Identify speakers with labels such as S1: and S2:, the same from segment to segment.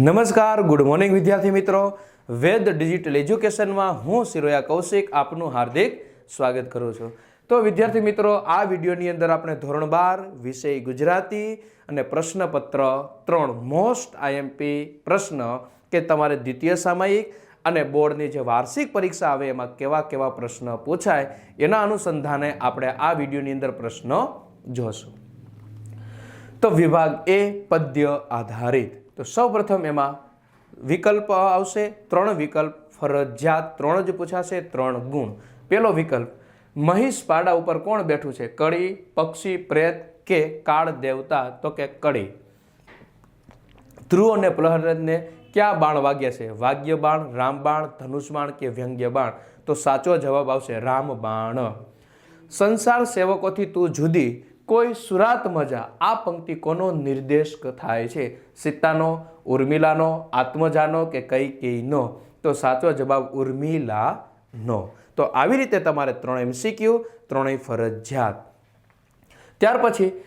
S1: નમસ્કાર good morning વિદ્યાર્થી મિત્રો. વેદ ડિજિટલ એજ્યુકેશનમાં હું સિરોયા કૌશિક આપનું હાર્દિક સ્વાગત કરું છું. તો વિદ્યાર્થી મિત્રો, આ વિડીયોની અંદર આપણે ધોરણ બાર, વિષય ગુજરાતી અને પ્રશ્નપત્ર ત્રણ મોસ્ટ આઈએમપી પ્રશ્ન કે તમારે દ્વિતીય સામયિક અને બોર્ડની જે વાર્ષિક પરીક્ષા આવે એમાં કેવા કેવા પ્રશ્ન પૂછાય એના અનુસંધાને આપણે આ વિડીયોની અંદર પ્રશ્નો જોશું. તો વિભાગ એ, પદ્ય આધારિત. તો સૌપ્રથમ એમાં વિકલ્પ આવશે, ત્રણ વિકલ્પ, ફરજિયાત ત્રણ જ પૂછાશે, ત્રણ ગુણ. પેલો વિકલ્પ મહીશ પાડા ઉપર કોણ બેઠું છે? કડી, પક્ષી, પ્રેત કે કાળ દેવતા? તો કે કડી. ધ્રુવ અને પ્રહરદને ક્યાં બાણ વાગ્યા છે? વાગ્ય બાણ રામબાણ ધનુષ બાણ કે વ્યંગ્ય બાણ? તો સાચો જવાબ આવશે રામબાણ સંસાર સેવકોથી તું જુદી કોઈ સુરાત મજા, આ પંક્તિ કોનો નિર્દેશ થાય છે? સીતાનો ઉર્મિલાનો, આત્મજાનો કે કઈ કેયનો તો સાચો જવાબ ઉર્મિલાનો. તો આવી રીતે તમારે ત્રણ એમસીક્યુ, ત્રણેય ફરજિયાત. ત્યાર પછી,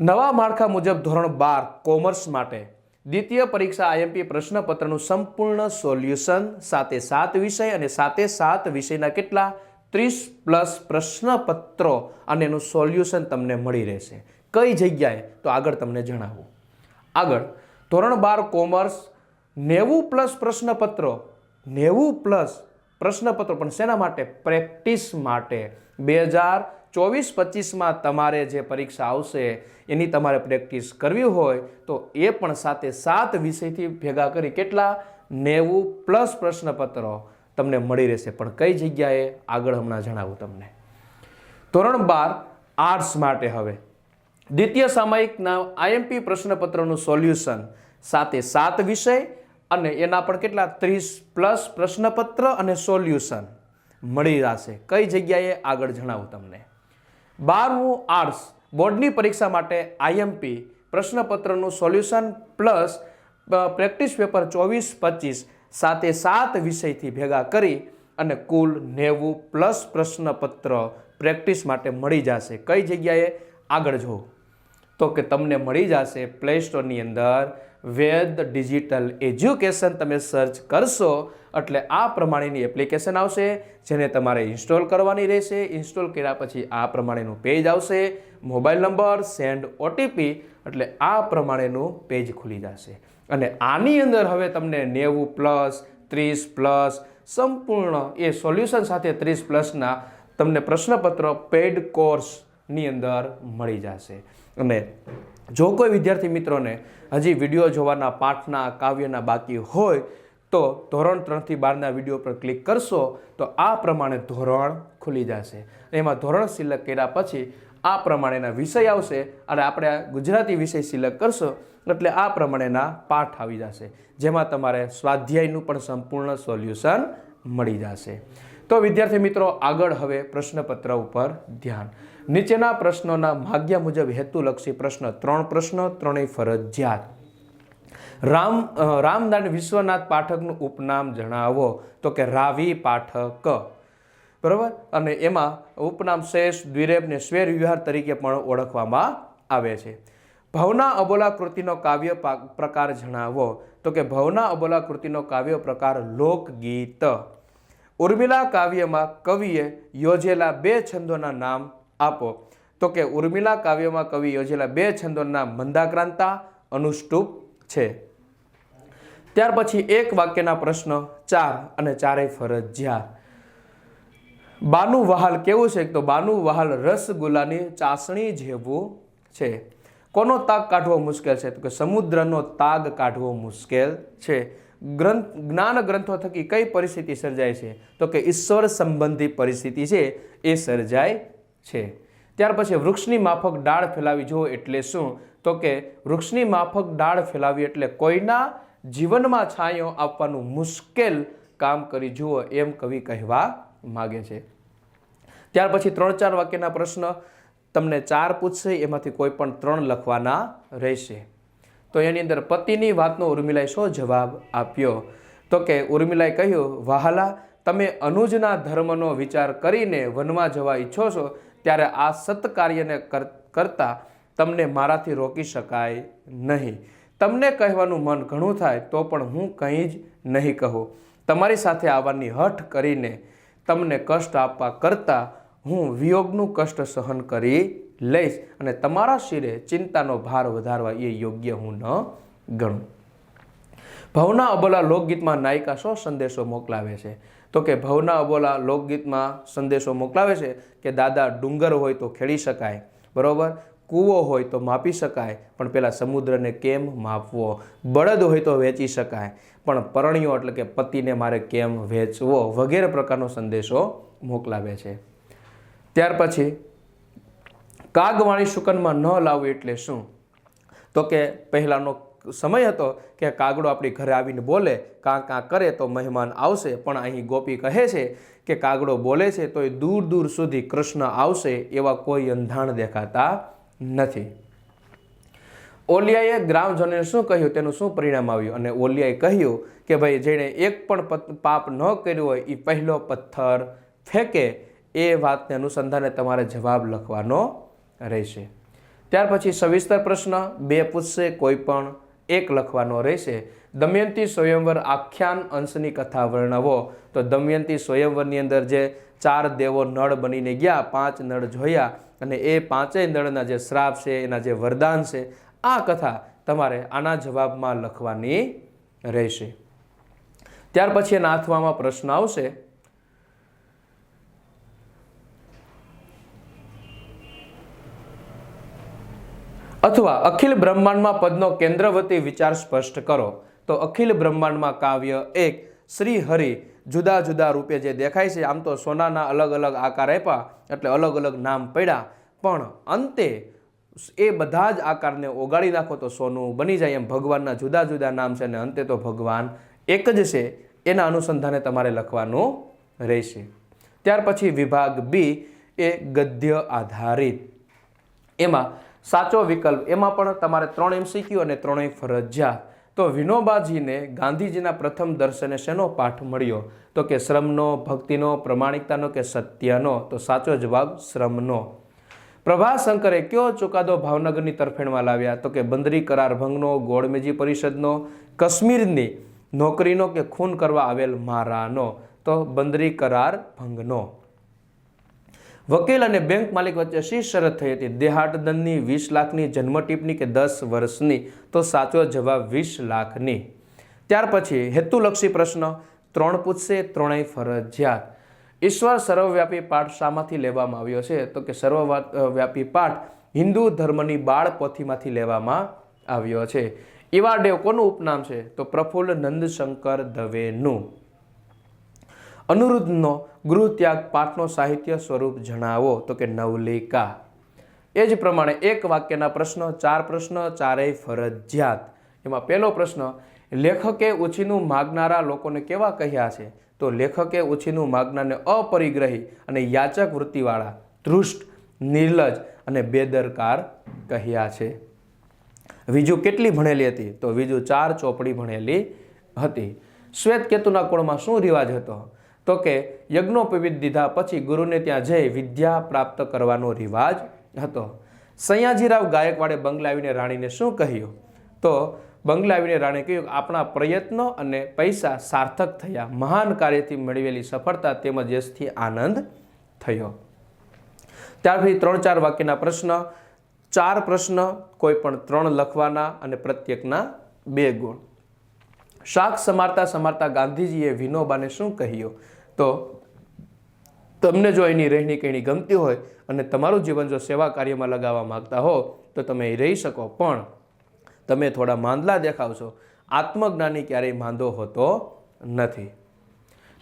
S1: નવા માળખા મુજબ ધોરણ બાર, કોમર્સ માટે. દ્વિતીય પરીક્ષા આઈએમપી પ્રશ્નપત્રનું સંપૂર્ણ સોલ્યુશન, સાથે સાત વિષય અને સાથે સાત વિષયના કેટલા? ત્રીસ પ્લસ પ્રશ્નપત્રો અને એનું સોલ્યુશન તમને મળી રહેશે. કઈ જગ્યાએ? તો આગળ તમને જણાવું. આગળ, ધોરણ બાર કોમર્સ, નેવું પ્લસ પ્રશ્નપત્રો. નેવું પ્લસ પ્રશ્નપત્રો, પણ શેના માટે? પ્રેક્ટિસ માટે. બે હજાર ચોવીસ પચીસમાં તમારે જે પરીક્ષા આવશે, એની તમારે પ્રેક્ટિસ કરવી હોય, તો એ પણ સાથે સાત વિષયથી ભેગા કરી. કેટલા? નેવું પ્લસ પ્રશ્નપત્રો. તમને મળી રહેશે. પણ કઈ જગ્યાએ? આગળ હમણાં જણાવું તમને. ધોરણ બાર આર્ટ્સ માટે હવે. દ્વિતીય સામાયિકના આઈએમપી પ્રશ્નપત્રનું સોલ્યુશન સાથે સાત વિષય અને એના પણ કેટલા? ત્રીસ પ્લસ પ્રશ્નપત્ર અને સોલ્યુશન મળી જશે. કઈ જગ્યાએ? આગળ જણાવું તમને. બારમું આર્ટ્સ બોર્ડની પરીક્ષા માટે આઈએમપી પ્રશ્નપત્રનું સોલ્યુશન પ્લસ પ્રેક્ટિસ પેપર ચોવીસ પચીસ. સાથે સાત વિષયથી ભેગા કરી અને કુલ નેવું પ્લસ પ્રશ્નપત્ર પ્રેક્ટિસ માટે મળી જશે. કઈ જગ્યાએ? આગળ જુઓ. તો કે તમને મળી જશે પ્લે સ્ટોરની અંદર વેદ ડિજિટલ એજ્યુકેશન. તમે સર્ચ કરશો એટલે આ પ્રમાણેની એપ્લિકેશન આવશે, જેને તમારે ઇન્સ્ટોલ કરવાની રહેશે. ઇન્સ્ટોલ કર્યા પછી આ પ્રમાણેનું પેજ આવશે મોબાઈલ નંબર સેન્ડ ઓટીપી એટલે આ પ્રમાણેનું પેજ ખુલી જશે. અને આની અંદર હવે તમને નેવું પ્લસ ત્રીસ પ્લસ સંપૂર્ણ એ સોલ્યુશન સાથે ત્રીસ પ્લસના તમને પ્રશ્નપત્ર પેડ કોર્સની અંદર મળી જશે. અને જો કોઈ વિદ્યાર્થી મિત્રોને હજી વીડિયો જોવાના, પાઠના, કાવ્યના બાકી હોય તો ધોરણ ત્રણથી બારના વીડિયો પર ક્લિક કરશો તો આ પ્રમાણે ધોરણ ખુલી જશે. એમાં ધોરણ સિલેક્ટ કર્યા પછી આ પ્રમાણેના વિષય આવશે અને આપણે ગુજરાતી વિષય સિલેક્ટ કરશો એટલે આ પ્રમાણેના પાઠ આવી જશે. જેમાં તમારે સ્વાધ્યાયનું પણ સંપૂર્ણ સોલ્યુશન મળી જશે. તો વિદ્યાર્થી મિત્રો, આગળ હવે પ્રશ્નપત્ર ઉપર ધ્યાન. નીચેના પ્રશ્નોના ભાગ્ય મુજબ હેતુલક્ષી પ્રશ્ન ત્રણ પ્રશ્નો, ત્રણેય ફરજિયાત. રામ રામદાન વિશ્વનાથ પાઠકનું ઉપનામ જણાવો તો કે રાવી પાઠક. બરાબર? અને એમાં ઉપનામ શેષ દ્વિરેબને સ્વેર વિહાર તરીકે પણ ઓળખવામાં આવે છે. ભવના અબોલા કૃતિનો કાવ્ય પ્રકાર જણાવો તો કે ભવના અબોલા કૃતિનો કાવ્ય પ્રકાર લોકગીત. ઉર્મિલા કાવ્યમાં કવિએ યોજેલા બે છંદોના નામ આપો. તો કે ઉર્મિલા કાવ્યમાં કવિ યોજેલા બે છંદોના મંદાક્રાંતા, અનુષ્ટુપ છે. ત્યાર પછી એક વાક્યના પ્રશ્ન ચાર અને ચારેય ફરજિયાત. બાનું વહાલ કેવું છે? તો બાનું વહાલ રસગુલ્લાની ચાસણી જેવું છે. કોનો તાગ કાઢવો મુશ્કેલ છે? તો કે સમુદ્રનો તાગ કાઢવો મુશ્કેલ છે. ગ્રંથ, જ્ઞાન ગ્રંથો થકી કઈ પરિસ્થિતિ સર્જાય છે? તો કે ઈશ્વર સંબંધી પરિસ્થિતિ છે, એ સર્જાય છે. ત્યાર પછી વૃક્ષની માફક ડાળ ફેલાવી જુઓ એટલે શું? તો કે વૃક્ષની માફક ડાળ ફેલાવી એટલે કોઈના જીવનમાં છાંયો આપવાનું મુશ્કેલ કામ કરી જુઓ એમ કવિ કહેવા માગે છે. ત્યાર પછી ત્રણ ચાર વાક્યના પ્રશ્ન તમને ચાર પૂછશે, એમાંથી કોઈ પણ ત્રણ લખવાના રહેશે. તો એની અંદર પતિની વાતનો ઉર્મિલાએ શો જવાબ આપ્યો? તો કે ઉર્મિલાએ કહ્યું, વહાલા, તમે અનુજના ધર્મનો વિચાર કરીને વનમાં જવા ઈચ્છો છો, ત્યારે આ સત્કાર્યને કર- કરતા તમને મારાથી રોકી શકાય નહીં. તમને કહેવાનું મન ઘણું થાય તો પણ હું કંઈ જ નહીં કહું. તમારી સાથે આવવાની હઠ કરીને તમને કષ્ટ આપવા કરતાં હું વિયોગનું કષ્ટ સહન કરી લઈશ અને તમારા શિરે ચિંતાનો ભાર વધારવા એ યોગ્ય હું ન ગણું. ભવના અબોલા લોકગીતમાં નાયિકા શો સંદેશો મોકલાવે છે? તો કે ભવના અબોલા લોકગીતમાં સંદેશો મોકલાવે છે કે દાદા ડુંગર હોય તો ખેડી શકાય? બરોબર? કૂવો હોય તો માપી શકાય, પણ પહેલાં સમુદ્રને કેમ માપવો? બળદ હોય તો વેચી શકાય, પણ પરણ્યો એટલે કે પતિને મારે કેમ વેચવો? વગેરે પ્રકારનો સંદેશો મોકલાવે છે. ત્યાર પછી, કાગવાણી શુકનમાં ન લાવવું એટલે શું? તો કે પહેલાંનો સમય હતો કે કાગડો આપણી ઘરે આવીને બોલે, કાં કાં કરે તો મહેમાન આવશે. પણ અહીં ગોપી કહે છે કે કાગડો બોલે છે તો એ દૂર દૂર સુધી કૃષ્ણ આવશે એવા કોઈ અંધાણ દેખાતા નથી. ઓલિયાએ ગ્રામજનોને શું કહ્યું? તેનું શું પરિણામ આવ્યું? અને ઓલિયાએ કહ્યું કે ભાઈ, જેણે એક પણ પાપ ન કર્યું હોય એ પહેલો પથ્થર ફેંકે, એ વાતને અનુસંધાને તમારે જવાબ લખવાનો રહેશે. ત્યાર પછી સવિસ્તર પ્રશ્ન, બે પૂછશે, કોઈ પણ એક લખવાનો રહેશે. દમયંતી સ્વયંવર આખ્યાન અંશની કથા વર્ણવો. તો દમયંતી સ્વયંવરની અંદર જે ચાર દેવો નળ બનીને ગયા, પાંચ નળ જોયા અને એ પાંચેય નળના જે શ્રાપ છે, એના જે વરદાન છે, આ કથા તમારે આના જવાબમાં લખવાની રહેશે. ત્યાર પછી એના આથવામાં પ્રશ્ન આવશે, અથવા અખિલ બ્રહ્માંડમાં પદનો કેન્દ્રવતી વિચાર સ્પષ્ટ કરો. તો અખિલ બ્રહ્માંડમાં કાવ્ય એક, શ્રી હરિ જુદા જુદા રૂપે જે દેખાય છે, આમ તો સોનાના અલગ અલગ આકાર આપ્યા, એટલે અલગ અલગ નામ પડ્યા. પણ અંતે એ બધા જ આકારને ઓગાળી નાખો તો સોનું બની જાય એમ ભગવાનના જુદા જુદા નામ છે અને અંતે તો ભગવાન એક જ છે. એના અનુસંધાને તમારે લખવાનું રહેશે. ત્યાર પછી વિભાગ બી એ ગદ્ય આધારિત. એમાં સાચો વિકલ્પ, એમાં પણ તમારે ત્રણ એમસીક્યુ અને ત્રણેય ફરજિયાત. તો વિનોબાજીને ગાંધીજીના પ્રથમ દર્શને શેનો પાઠ મળ્યો? તો કે શ્રમનો, ભક્તિનો, પ્રમાણિકતાનો કે સત્યનો? તો સાચો જવાબ શ્રમનો. પ્રભાશંકરે કયો ચુકાદો ભાવનગરની તરફેણમાં લાવ્યા? તો કે બંદરી કરાર ભંગનો, ગોળમેજી પરિષદનો, કાશ્મીરની નોકરીનો કે ખૂન કરવા આવેલ મારાનો? તો બંદરી કરાર ભંગનો. વકીલ અને બેંક માલિક વચ્ચે શી શરત થઈ હતી. દેહાટ દંડની વીસ લાખની જન્મટીપની કે દસ વર્ષની? તો સાચો જવાબ વીસ લાખની. ત્યાર પછી હેતુલક્ષી પ્રશ્ન, ત્રણ પૂછશે, ત્રણેય ફરજિયાત. ઈશ્વર સર્વવ્યાપી પાઠ શામાંથી લેવામાં આવ્યો છે? તો કે સર્વવ્યાપી પાઠ હિન્દુ ધર્મની બાળ પોથીમાંથી લેવામાં આવ્યો છે. એવા ડેવ કોનું ઉપનામ છે? તો પ્રફુલ્લ નંદશંકર દવેનું. અનુરુદ્ધનો ગૃહ ત્યાગ પાઠનો સાહિત્ય સ્વરૂપ જણાવો. તો કે નવલિકા એ જ પ્રમાણે એક વાક્યના પ્રશ્નો, ચાર પ્રશ્ન, ચારેય ફરજિયાત. એમાં પહેલો પ્રશ્ન, લેખકે ઉછીનું માગનારા લોકોને કેવા કહ્યા છે? તો લેખકે ઉછીનું માગનારને અપરિગ્રહી અને યાચક વૃત્તિવાળા, ધૃષ્ટ, નિર્લજ અને બેદરકાર કહ્યા છે. વિજુ કેટલી ભણેલી હતી? તો વિજુ ચાર ચોપડી ભણેલી હતી. શ્વેત કેતુના કુળમાં શું રિવાજ હતો? તો કે યજ્ઞોપવિત દીધા પછી ગુરુને ત્યાં જઈ વિદ્યા પ્રાપ્ત કરવાનો રિવાજ હતો. સયાજીરાવ ગાયકવાડે બંગલાવીને રાણીને શું કહ્યું? તો બંગલાવીને રાણે કહ્યું, આપણા પ્રયત્નો અને પૈસા સાર્થક થયા. મહાન કાર્યથી મેળવેલી સફળતા તેમજ યશથી આનંદ થયો. ત્યારથી ત્રણ ચાર વાક્યના પ્રશ્ન, ચાર પ્રશ્ન, કોઈ પણ ત્રણ લખવાના અને પ્રત્યેકના બે ગુણ. શાક સમારતા સમારતા ગાંધીજીએ વિનોબાને શું કહ્યું? તો તમને જો એની રહેણી કહેણી ગમતી હોય અને તમારું જીવન જો સેવા કાર્યમાં લગાવવા માંગતા હો, તો તમે એ રહી શકો. પણ તમે થોડા માંદલા દેખાવશો. આત્મજ્ઞાની ક્યારેય માંદો હોતો નથી.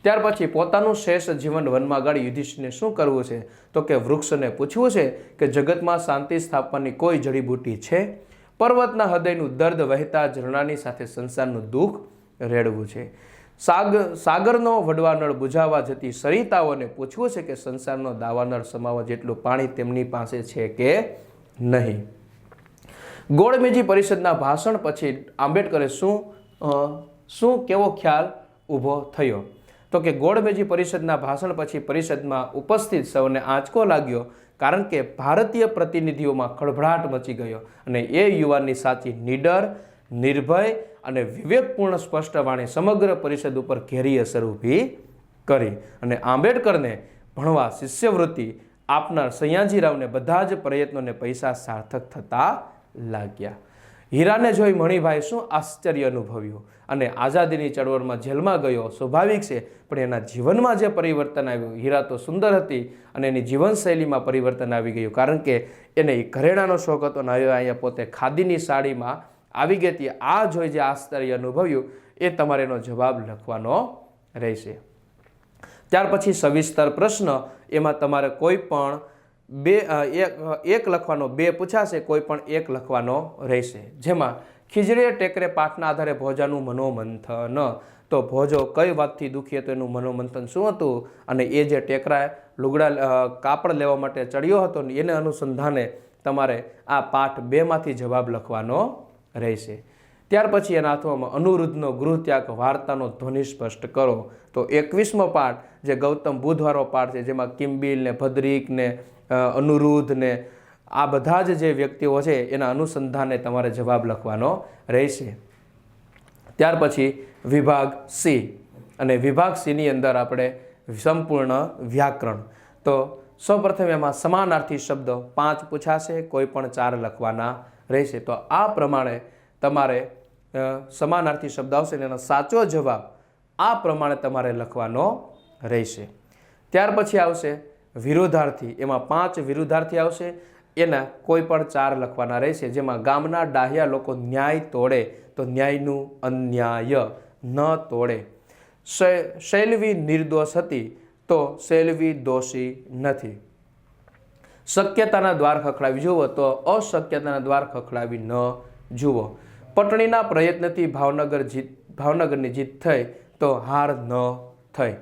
S1: ત્યાર પછી પોતાનું શેષ જીવન વનમાં ગાળી યુધિષ્ઠિરને શું કરવું છે? તો કે વૃક્ષને પૂછવું છે કે જગતમાં શાંતિ સ્થાપવાની કોઈ જડીબૂટી છે? પર્વતના હૃદયનું દર્દ વહેતા ઝરણાની સાથે સંસારનું દુઃખ રેડવું છે. સાગ, સાગરનો વડવાનળ બુઝાવવા જતી સરિતાઓને પૂછવું છે કે સંસારનો દાવાનળ સમાવવા જેટલું પાણી તેમની પાસે છે કે નહીં? ગોળમેજી પરિષદના ભાષણ પછી આંબેડકરે શું શું કેવો ખ્યાલ ઊભો થયો? તો કે ગોળમેજી પરિષદના ભાષણ પછી પરિષદમાં ઉપસ્થિત સૌને આંચકો લાગ્યો કારણ કે ભારતીય પ્રતિનિધિઓમાં ખળભળાટ મચી ગયો અને એ યુવાનની સાચી નીડર નિર્ભય અને વિવેકપૂર્ણ સ્પષ્ટ વાણી સમગ્ર પરિષદ ઉપર ઘેરી અસર ઊભી કરી. અને આંબેડકરને ભણવા શિષ્યવૃત્તિ આપનાર સયાજીરાવને બધા જ પ્રયત્નોને પૈસા સાર્થક થતા લાગ્યા. હીરાને જોઈ મણિભાઈ શું આશ્ચર્ય અનુભવ્યું? અને આઝાદીની ચળવળમાં જેલમાં ગયો. સ્વાભાવિક છે, પણ એના જીવનમાં જે પરિવર્તન આવ્યું, હીરા તો સુંદર હતી અને એની જીવનશૈલીમાં પરિવર્તન આવી ગયું. કારણ કે એને ઘરેણાનો શોખ હતો અને હવે અહીંયા પોતે ખાદીની સાડીમાં આવી ગઈ આ જોઈ જે આશ્ચર્ય અનુભવ્યું, એ તમારે એનો જવાબ લખવાનો રહેશે. ત્યાર પછી સવિસ્તર પ્રશ્ન, એમાં તમારે કોઈ પણ બે એક લખવાનો, બે પૂછાશે, કોઈ પણ એક લખવાનો રહેશે. જેમાં, ખીજડીએ ટેકરે પાઠના આધારે ભોજાનું મનોમંથન. તો ભોજો કઈ વાતથી દુખી હતો એનું મનોમંથન શું હતું? અને એ જે ટેકરા લુગડા કાપડ લેવા માટે ચડ્યો હતો ને એને અનુસંધાને તમારે આ પાઠ બેમાંથી જવાબ લખવાનો રહેશે. ત્યાર પછી એના હાથમાં અનુરુદ્ધનો ગૃહત્યાગ વાર્તાનો ધ્વનિ સ્પષ્ટ કરો. તો એકવીસમો પાઠ જે ગૌતમ બુધવારો પાઠ છે, જેમાં કિમ્બિલ ને ભદ્રિક અનુરુદ્ધ ને, આ બધા જ જે વ્યક્તિઓ છે, એના અનુસંધાને તમારે જવાબ લખવાનો રહેશે. ત્યાર પછી વિભાગ સી. અને વિભાગ સીની અંદર આપણે સંપૂર્ણ વ્યાકરણ. તો સૌપ્રથમ એમાં સમાનાર્થી શબ્દ પાંચ પૂછાશે, કોઈ પણ ચાર લખવાના રહેશે. તો આ પ્રમાણે તમારે સમાનાર્થી શબ્દ આવશે અને એનો સાચો જવાબ આ પ્રમાણે તમારે લખવાનો રહેશે. ત્યાર પછી આવશે વિરોધાર્થી. એમાં પાંચ વિરુદ્ધાર્થી આવશે. એના કોઈ પણ ચાર લખવાના રહેશે. જેમાં ગામના ડાહ્યા લોકો ન્યાય તોડે. તો ન્યાયનું અન્યાય ન તોડે. શૈલવી નિર્દોષ હતી. તો શૈલવી દોષી નથી. શક્યતાના દ્વાર ખખડાવી જુઓ તો અશક્યતાના દ્વાર ખખડાવી ન જુઓ. પટણીના પ્રયત્નથી ભાવનગર જીત ભાવનગરની જીત થઈ તો હાર ન થઈ.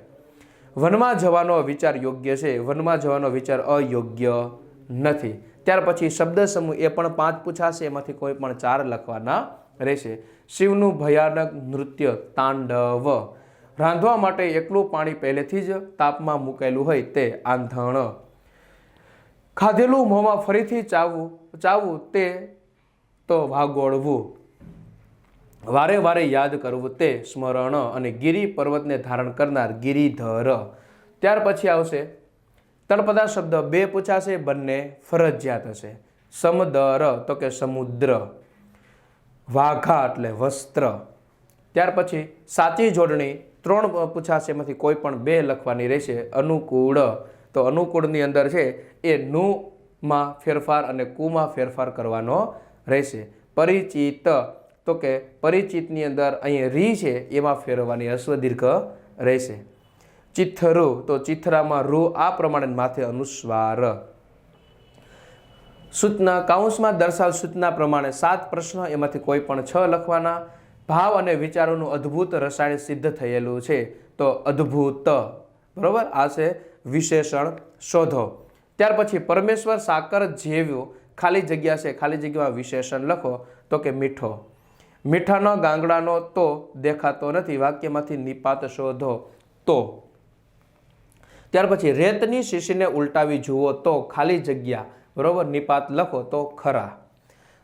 S1: વનમાં જવાનો વિચાર યોગ્ય છે. વનમાં જવાનો વિચાર અયોગ્ય નથી. ત્યાર પછી શબ્દ સમૂહ એ પણ પાંચ પૂછાશે. એમાંથી કોઈ પણ ચાર લખવાના રહેશે. શિવનું ભયાનક નૃત્ય તાંડવ. રાંધવા માટે એકલું પાણી પહેલેથી જ તાપમાં મૂકેલું હોય તે આંધણ. ખાધેલું મોંમાં ફરીથી ચાવવું ચાવવું તે તો વાગોળવું. વારે વારે યાદ કરવું તે સ્મરણ અને ગિરી પર્વતને ધારણ કરનાર ગિરિધર. ત્યાર પછી આવશે તળપદા શબ્દ, બે પૂછાશે, બંને ફરજિયાત હશે. સમદર, તો કે સમુદ્ર. વાઘા એટલે વસ્ત્ર. ત્યાર પછી સાચી જોડણી, ત્રણ પૂછાશે, એમાંથી કોઈ પણ બે લખવાની રહેશે, અનુકૂળ. તો અનુકૂળની અંદર છે એ નુમાં ફેરફાર અને કુમાં ફેરફાર કરવાનો રહેશે. પરિચિત, તો કે પરિચિતની અંદર અહીં રી છે, એમાં ફેરવવાની અશ્વદીર્ઘ દીર્ઘ રહેશે. ચિથરુ તો ચિથરામાં રૂ આ પ્રમાણે માથે અનુસ્વાર. સૂચના કાઉન્સમાં દર્શાવેલ સૂચના પ્રમાણે સાત પ્રશ્ન, એમાંથી કોઈ પણ છ લખવાના. ભાવ અને વિચારોનું અદ્ભુત રસાયણ સિદ્ધ થયેલું છે. તો અદ્ભુત. બરોબર? આ છે વિશેષણ શોધો. ત્યાર પછી પરમેશ્વર સાકર જેવું ખાલી જગ્યા છે, ખાલી જગ્યામાં વિશેષણ લખો તો કે મીઠો. મીઠાનો ગાંગડાનો તો દેખાતો નથી, વાક્યમાંથી નિપાત શોધો તો. ત્યાર પછી રેતની શીશીને ઉલટાવી જુઓ તો ખાલી જગ્યા, બરોબર? નિપાત લખો તો ખરા.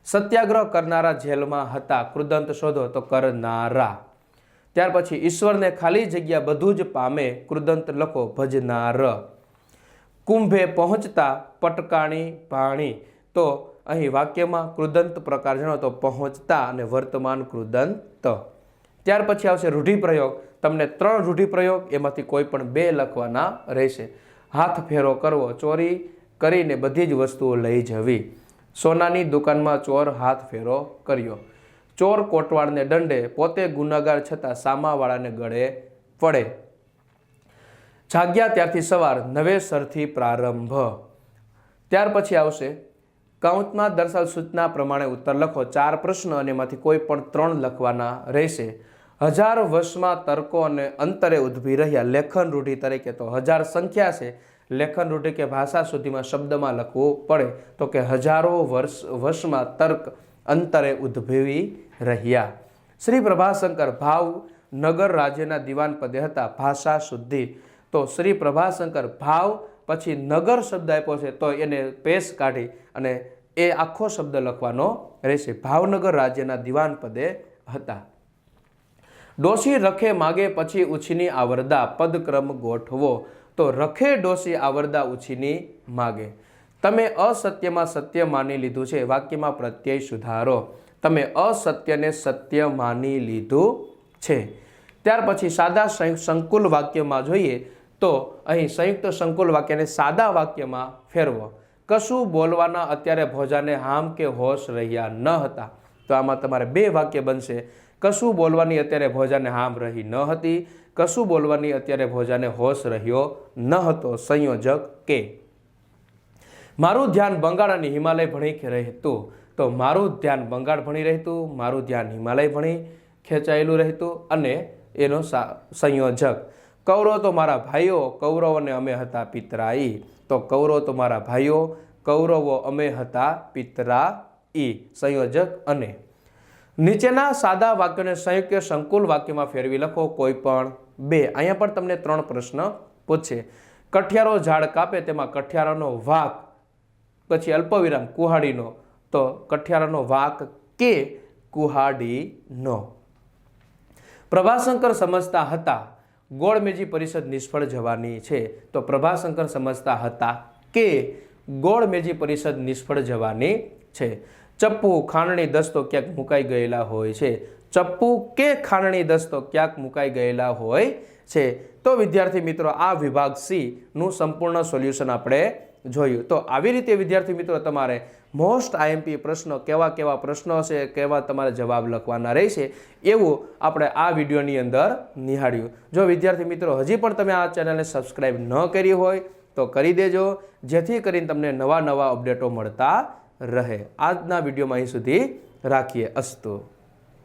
S1: સત્યાગ્રહ કરનારા જેલમાં હતા, કૃદંત શોધો તો કરનારા. ત્યાર પછી ઈશ્વરને ખાલી જગ્યા બધું જ પામે કૃદંત લખો, ભજનાર કુંભે પહોંચતા પટકાણી પાણી. તો અહીં વાક્યમાં કૃદંત પ્રકાર જણાવો તો પહોંચતા અને વર્તમાન કૃદંત. ત્યાર પછી આવશે રૂઢિપ્રયોગ. તમને ત્રણ રૂઢિપ્રયોગ, એમાંથી કોઈ પણ બે લખવાના રહેશે. હાથ ફેરો કરવો, ચોરી કરીને બધી જ વસ્તુઓ લઈ જવી. સોનાની દુકાનમાં ચોર હાથ ફેરો કર્યો. ચોર કોટવાળને દંડે, પોતે ગુનાગાર છતાં સામાવાળાને ગળે પડે જાગ્યા ત્યારથી સવાર નવેસરથી પ્રારંભ. ત્યાર પછી આવશે. કાઉન્ટમાં દર્શાવેલ સૂચના પ્રમાણે ઉત્તર લખો. ચાર પ્રશ્ન અને એમાંથી કોઈ પણ ત્રણ લખવાના રહેશે. હજાર વર્ષમાં તર્કો અને અંતરે ઉદ્ભવી રહ્યા. લેખન રૂઢિ તરીકે તો હજાર સંખ્યા છે. લેખન રૂઢિ કે ભાષા સુધીમાં શબ્દમાં લખવું પડે. તો કે હજારો વર્ષ, વર્ષમાં તર્ક અંતરે ઉદ્ભવી રહ્યા. શ્રી પ્રભાશંકર ભાવ નગર રાજ્યના દિવાન પદે હતા. ભાષા શુદ્ધિ. તો શ્રી પ્રભાશંકર ભાવ પછી નગર શબ્દ આપ્યો છે, તો એને પેશ કાઢી અને એ આખો શબ્દ લખવાનો રહેશે. ભાવનગર રાજ્યના દિવાન પદે હતા. ડોસી રખે માગે પછી ઉછીની આવરદા. પદક્રમ ગોઠવો. તો રખે ડોસી આવરદા ઉછીની માગે. તમે અસત્યમાં સત્ય માની લીધું છે. વાક્યમાં પ્રત્યય સુધારો. તમે અસત્યને સત્ય માની લીધું છે. ત્યાર પછી સાદા સંકુલ વાક્યમાં જોઈએ તો અહીં સંયુક્ત સંકુલ વાક્યને સાદા વાક્યમાં ફેરવો. કશું બોલવાના અત્યારે ભોજાને હામ કે હોશ રહ્યા ન હતા. તો આમાં તમારે બે વાક્ય બનશે. કશું બોલવાની અત્યારે ભોજાને હામ રહી ન હતી. કશું બોલવાની અત્યારે ભોજાને હોશ રહ્યો ન હતો. સંયોજક કે. મારું ધ્યાન બંગાળ અને હિમાલય ભણી રહેતું. તો મારું ધ્યાન બંગાળ ભણી રહેતું, મારું ધ્યાન હિમાલય ભણી ખેંચાયેલું રહેતું અને એનો સંયોજક. કૌરવ તો મારા ભાઈઓ, કૌરવોને અમે હતા પિતરાઈ. તો કૌરવ તો મારા ભાઈઓ, કૌરવો અમે હતા પિતરાઈ. સંયોજક અને. નીચેના સાદા વાક્યોને સંયુક્ત સંકુલ વાક્યમાં ફેરવી લખો, કોઈ પણ બે. અહીંયા પણ તમને ત્રણ પ્રશ્ન પૂછશે કઠિયારો ઝાડ કાપે, તેમાં કઠિયારાનો વાક, પછી અલ્પવિરામ કુહાડીનો. તો કઠિયારાનો વાક કે કુહાડીનો પ્રભાશંકર સમજતા હતા, ગોળમેજી પરિષદ નિષ્ફળ જવાની છે. તો પ્રભાશંકર સમજતા હતા કે ગોળમેજી પરિષદ નિષ્ફળ જવાની છે. ચપ્પુ ખાંડણી દસ્તો ક્યાંક મુકાઈ ગયેલા હોય છે. ચપ્પુ કે ખાંડણી દસ્તો ક્યાંક મુકાઈ ગયેલા હોય છે. તો વિદ્યાર્થી મિત્રો, આ વિભાગ સીનું સંપૂર્ણ સોલ્યુશન આપણે જોયું. તો આવી રીતે, વિદ્યાર્થી મિત્રો, તમારે મોસ્ટ આઈએમપી પ્રશ્નો, કેવા કેવા પ્રશ્નો છે, કેવા તમારે જવાબ લખવાના રહેશે, એવું આપણે આ વિડીયોની અંદર નિહાળ્યું. જો વિદ્યાર્થી મિત્રો, હજી પણ તમે આ ચેનલને સબસ્ક્રાઈબ ન કરી હોય, તો કરી દેજો, જેથી કરીને તમને નવા નવા અપડેટો મળતા રહે. આજના વિડીયોમાં અહીં સુધી રાખીએ અસ્તુ.